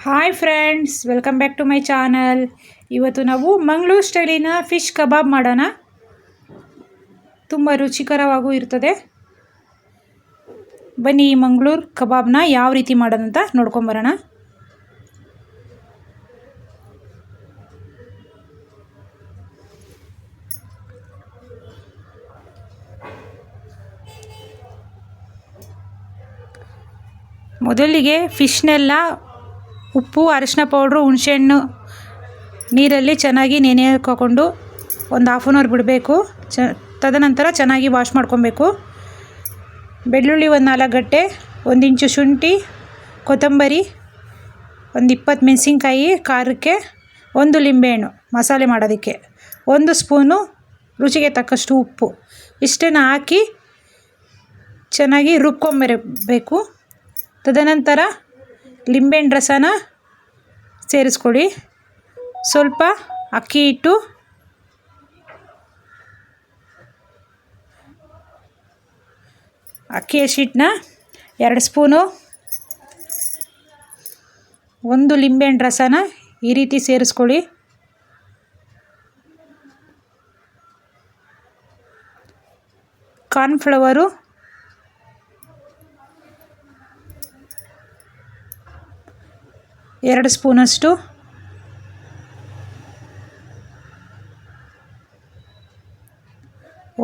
Hi friends welcome back to my channel ಇವತ್ತು ನಾವು Mangaluru ಸ್ಟೈಲಿನ fish ಕಬಾಬ್ ಮಾಡೋಣ. ತುಂಬ ರುಚಿಕರವಾಗೂ ಇರ್ತದೆ. ಬನ್ನಿ ಈ ಮಂಗಳೂರು ಕಬಾಬ್ನ ಯಾವ ರೀತಿ ಮಾಡೋಣ ಅಂತ ನೋಡ್ಕೊಂಬರೋಣ ಮೊದಲಿಗೆ ಫಿಶ್ನೆಲ್ಲ ಉಪ್ಪು, ಅರಿಶಿನ ಪೌಡ್ರು ಹುಣಸೆಹಣ್ಣು ನೀರಲ್ಲಿ ಚೆನ್ನಾಗಿ ನೆನೆ ಹಾಕೊಂಡು ಒಂದು ಹಾಫ್ ಆನ್ ಅವರ್ ಬಿಡಬೇಕು. ಚ, ತದನಂತರ ಚೆನ್ನಾಗಿ ವಾಶ್ ಮಾಡ್ಕೊಬೇಕು. ಬೆಳ್ಳುಳ್ಳಿ ಒಂದು ನಾಲ್ಕು ಗಟ್ಟೆ ಒಂದು ಇಂಚು ಶುಂಠಿ, ಕೊತ್ತಂಬರಿ, ಒಂದು ಇಪ್ಪತ್ತು ಮೆಣಸಿನ್ಕಾಯಿ, ಖಾರಕ್ಕೆ ಒಂದು ಲಿಂಬೆಹಣ್ಣು ಮಸಾಲೆ ಮಾಡೋದಕ್ಕೆ. ಒಂದು ಸ್ಪೂನು ರುಚಿಗೆ ತಕ್ಕಷ್ಟು ಉಪ್ಪು. ಇಷ್ಟನ್ನು ಹಾಕಿ ಚೆನ್ನಾಗಿ ರುಬ್ಕೊಂಬರಬೇಕು. ತದನಂತರ ಲಿಂಬೆಹಣ್ಣು ರಸನ ಸೇರಿಸ್ಕೊಳ್ಳಿ ಸ್ವಲ್ಪ ಅಕ್ಕಿ ಹಿಟ್ಟು. ಅಕ್ಕಿ ಹಸಿಟ್ಟನ್ನ ಎರಡು ಸ್ಪೂನು. ಒಂದು ಲಿಂಬೆಹಣ್ಣು ರಸನ ಈ ರೀತಿ ಸೇರಿಸ್ಕೊಳ್ಳಿ ಕಾರ್ನ್ಫ್ಲವರು ಎರಡು ಸ್ಪೂನಷ್ಟು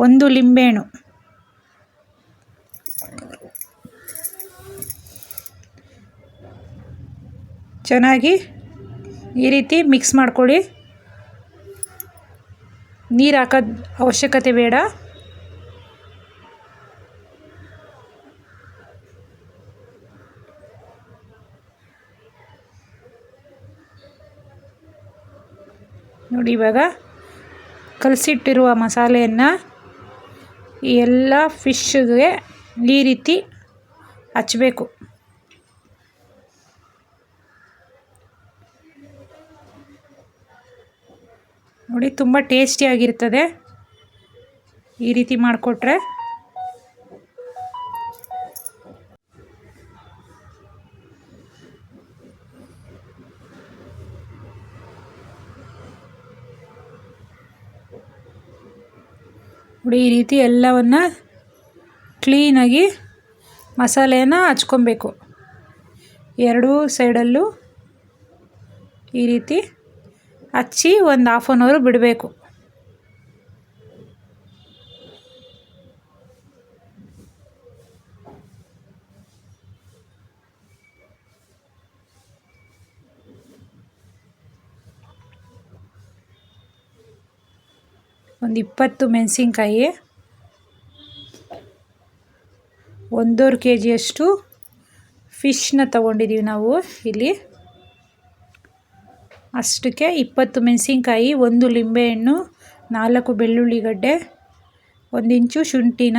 ಒಂದು ಲಿಂಬೆಹಣ್ಣು. ಚೆನ್ನಾಗಿ ಈ ರೀತಿ ಮಿಕ್ಸ್ ಮಾಡ್ಕೊಳ್ಳಿ. ನೀರು ಹಾಕೋದು ಅವಶ್ಯಕತೆ ಬೇಡ. ನೋಡಿ ಇವಾಗ ಕಲಸಿಟ್ಟಿರುವ ಮಸಾಲೆಯನ್ನು ಎಲ್ಲ ಫಿಶ್ಗೆ ಈ ರೀತಿ ಹಚ್ಚಬೇಕು ನೋಡಿ ತುಂಬ ಟೇಸ್ಟಿಯಾಗಿರ್ತದೆ ಈ ರೀತಿ ಮಾಡಿಕೊಟ್ರೆ ನೋಡಿ, ಈ ರೀತಿ ಎಲ್ಲವನ್ನು ಕ್ಲೀನಾಗಿ ಮಸಾಲೆನ ಹಚ್ಕೊಬೇಕು. ಎರಡೂ ಸೈಡಲ್ಲೂ ಈ ರೀತಿ ಹಚ್ಚಿ ಒಂದು ಹಾಫ್ ಆನ್ ಅವರ್ ಬಿಡಬೇಕು. ಒಂದು ಇಪ್ಪತ್ತು ಮೆಣಸಿನ್ಕಾಯಿ, ಒಂದೂವರೆ ಕೆ ಜಿಯಷ್ಟು ಫಿಶ್ನ ತಗೊಂಡಿದ್ದೀವಿ ನಾವು ಇಲ್ಲಿ. ಅಷ್ಟಕ್ಕೆ ಇಪ್ಪತ್ತು ಮೆಣಸಿನ್ಕಾಯಿ, ಒಂದು ಲಿಂಬೆಹಣ್ಣು, ನಾಲ್ಕು ಬೆಳ್ಳುಳ್ಳಿ ಗಡ್ಡೆ, ಒಂದು ಇಂಚು ಶುಂಠಿನ,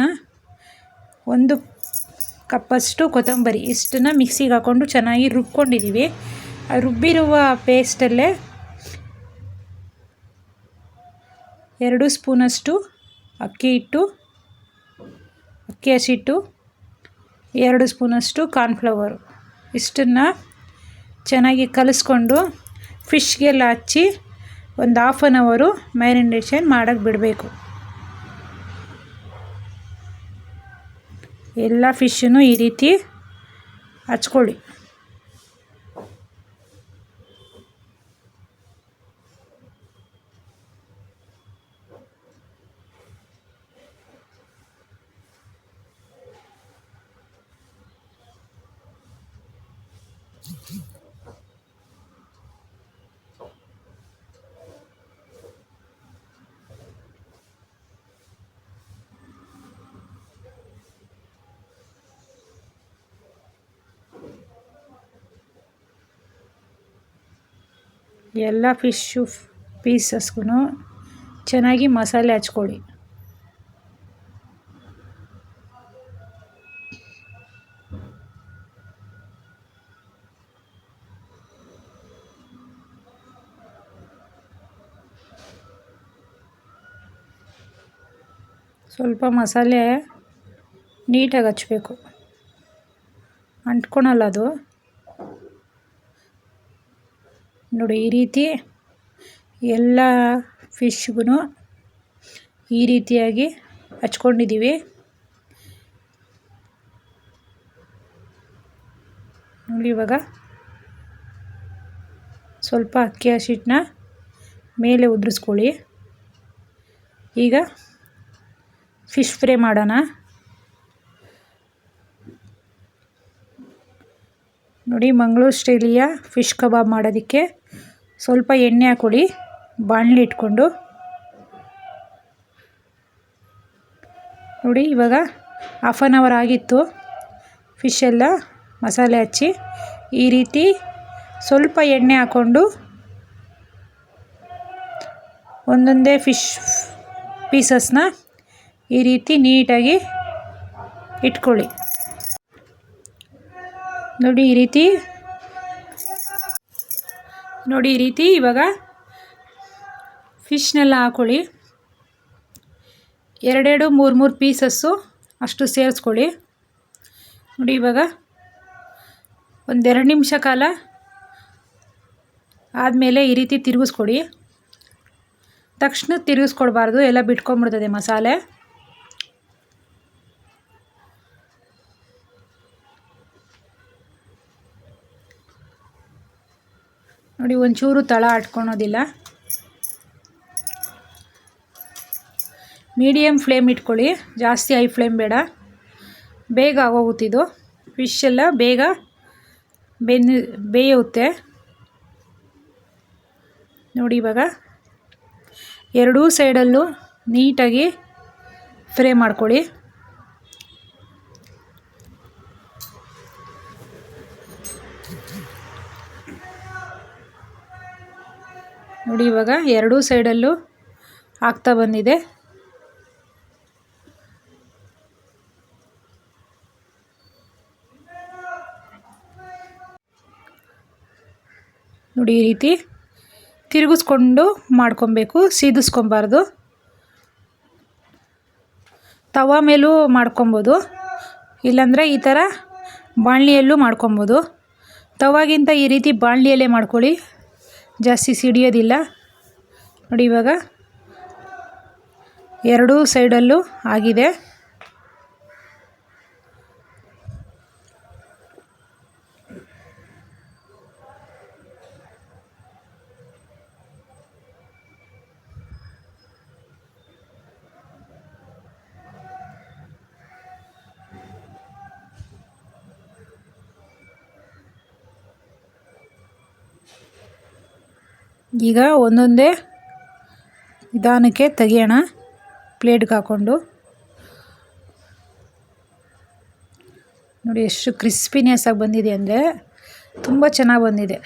ಒಂದು ಕಪ್ಪಷ್ಟು ಕೊತ್ತಂಬರಿ. ಇಷ್ಟನ್ನು ಮಿಕ್ಸಿಗೆ ಹಾಕ್ಕೊಂಡು ಚೆನ್ನಾಗಿ ರುಬ್ಕೊಂಡಿದ್ದೀವಿ ರುಬ್ಬಿರುವ ಪೇಸ್ಟಲ್ಲೇ ಎರಡು ಸ್ಪೂನಷ್ಟು ಅಕ್ಕಿ ಹಿಟ್ಟು, ಅಕ್ಕಿ ಹಸಿಟ್ಟು ಎರಡು ಸ್ಪೂನಷ್ಟು ಕಾರ್ನ್ಫ್ಲವರು. ಇಷ್ಟನ್ನು ಚೆನ್ನಾಗಿ ಕಲಿಸ್ಕೊಂಡು ಫಿಶ್ಗೆಲ್ಲ ಹಚ್ಚಿ ಒಂದು ಹಾಫ್ ಆನ್ ಅವರು ಮ್ಯಾರಿನೇಷನ್ ಮಾಡೋಕ್ಕೆ ಬಿಡಬೇಕು. ಎಲ್ಲ ಫಿಶನ್ನು ಈ ರೀತಿ ಹಚ್ಕೊಳ್ಳಿ. ಎಲ್ಲ ಫಿಶ್ಶು ಪೀಸಸ್ಗೂ ಚೆನ್ನಾಗಿ ಮಸಾಲೆ ಹಚ್ಕೊಳ್ಳಿ ಸ್ವಲ್ಪ ಮಸಾಲೆ ನೀಟಾಗಿ ಹಚ್ಬೇಕು. ಅಂಟ್ಕೊಳಲ್ಲ ಅದು. ನೋಡಿ, ಈ ರೀತಿ ಎಲ್ಲ ಫಿಶ್ಗೂ ಈ ರೀತಿಯಾಗಿ ಹಚ್ಕೊಂಡಿದ್ದೀವಿ. ನೋಡಿ, ಇವಾಗ ಸ್ವಲ್ಪ ಅಕ್ಕಿ ಹಸಿಟ್ಟನ್ನ ಮೇಲೆ ಉದುರಿಸ್ಕೊಳ್ಳಿ. ಈಗ ಫಿಶ್ ಫ್ರೈ ಮಾಡೋಣ. ನೋಡಿ, ಮಂಗಳೂರು ಸ್ಟೈಲಿಯ ಫಿಶ್ ಕಬಾಬ್ ಮಾಡೋದಕ್ಕೆ ಸ್ವಲ್ಪ ಎಣ್ಣೆ ಹಾಕ್ಕೊಳ್ಳಿ, ಬಾಣಲಿ ಇಟ್ಕೊಂಡು. ನೋಡಿ, ಇವಾಗ ಹಾಫ್ ಆನ್ ಅವರ್ ಆಗಿತ್ತು. ಫಿಶ್ ಎಲ್ಲ ಮಸಾಲೆ ಹಚ್ಚಿ, ಈ ರೀತಿ ಸ್ವಲ್ಪ ಎಣ್ಣೆ ಹಾಕ್ಕೊಂಡು ಒಂದೊಂದೇ ಫಿಶ್ ಪೀಸಸ್ನ ಈ ರೀತಿ ನೀಟಾಗಿ ಇಟ್ಕೊಳ್ಳಿ. ನೋಡಿ ಈ ರೀತಿ. ನೋಡಿ ಈ ರೀತಿ ಇವಾಗ ಫಿಶ್ನೆಲ್ಲ ಹಾಕ್ಕೊಳ್ಳಿ ಎರಡೆರಡು, ಮೂರು ಮೂರು ಪೀಸಸ್ಸು ಅಷ್ಟು ಸೇರಿಸ್ಕೊಳ್ಳಿ. ನೋಡಿ ಇವಾಗ ಒಂದೆರಡು ನಿಮಿಷ ಕಾಲ ಆದಮೇಲೆ ಈ ರೀತಿ ತಿರುಗಿಸ್ಕೊಡಿ ತಕ್ಷಣ ತಿರುಗಿಸ್ಕೊಡ್ಬಾರ್ದು ಎಲ್ಲ ಬಿಟ್ಕೊಂಬಿಡ್ತದೆ ಮಸಾಲೆ. ನೋಡಿ, ಒಂಚೂರು ತಳ ಆಟ್ಕೊಳೋದಿಲ್ಲ ಮೀಡಿಯಮ್ ಫ್ಲೇಮ್ ಇಟ್ಕೊಳ್ಳಿ. ಜಾಸ್ತಿ ಹೈ ಫ್ಲೇಮ್ ಬೇಡ. ಬೇಗ ಆಗೋಗುತ್ತಿದ್ದು ಫಿಶ್ ಎಲ್ಲ ಬೇಗ ಬೆನ್ನು ಬೇಯುತ್ತೆ. ನೋಡಿ ಇವಾಗ ಎರಡೂ ಸೈಡಲ್ಲೂ ನೀಟಾಗಿ ಫ್ರೈ ಮಾಡ್ಕೊಳ್ಳಿ. ನೋಡಿ, ಇವಾಗ ಎರಡೂ ಸೈಡಲ್ಲೂ ಆಗ್ತಾ ಬಂದಿದೆ. ನೋಡಿ, ಈ ರೀತಿ ತಿರುಗಿಸ್ಕೊಂಡು ಮಾಡ್ಕೊಬೇಕು, ಸೀದಿಸ್ಕೊಬಾರ್ದು. ತವ ಮೇಲೂ ಮಾಡ್ಕೊಬೋದು, ಇಲ್ಲಾಂದರೆ ಈ ಥರ ಬಾಣಲಿಯಲ್ಲೂ ಮಾಡ್ಕೊಬೋದು. ತವಾಗಿಂತ ಈ ರೀತಿ ಬಾಣಲಿಯಲ್ಲೇ ಮಾಡ್ಕೊಳ್ಳಿ. ಜಾಸ್ತಿ ಸಿಡಿಯೋದಿಲ್ಲ. ನೋಡಿ ಇವಾಗ ಎರಡೂ ಸೈಡಲ್ಲೂ ಆಗಿದೆ. ಈಗ ಒಂದೊಂದೇ ನಿಧಾನಕ್ಕೆ ತೆಗಿಯೋಣ. ಪ್ಲೇಟ್ಗೆ ಹಾಕ್ಕೊಂಡು. ನೋಡಿ, ಎಷ್ಟು ಕ್ರಿಸ್ಪಿನೆಸ್ ಆಗಿ ಬಂದಿದೆ ಅಂದರೆ ತುಂಬ ಚೆನ್ನಾಗಿ ಬಂದಿದೆ.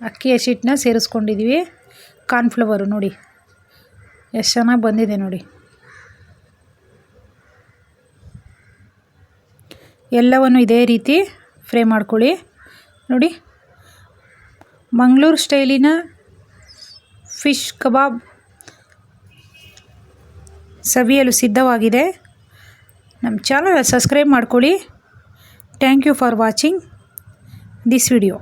ಅಕ್ಕಿ ಹಸಿಟ್ಟನ್ನ ಸೇರಿಸ್ಕೊಂಡಿದ್ದೀವಿ ಕಾರ್ನ್ಫ್ಲವರು ನೋಡಿ, ಎಷ್ಟು ಚೆನ್ನಾಗಿ ಬಂದಿದೆ ನೋಡಿ. ಎಲ್ಲವನ್ನು ಇದೇ ರೀತಿ ಫ್ರೈ ಮಾಡ್ಕೊಳ್ಳಿ. ನೋಡಿ. ಮಂಗಳೂರು ಸ್ಟೈಲಿನ ಫಿಶ್ ಕಬಾಬ್ ಸವಿಯಲು ಸಿದ್ಧವಾಗಿದೆ. ನಮ್ಮ ಚಾನಲ್ ಸಬ್ಸ್ಕ್ರೈಬ್ ಮಾಡ್ಕೊಳ್ಳಿ. Thank you for watching this video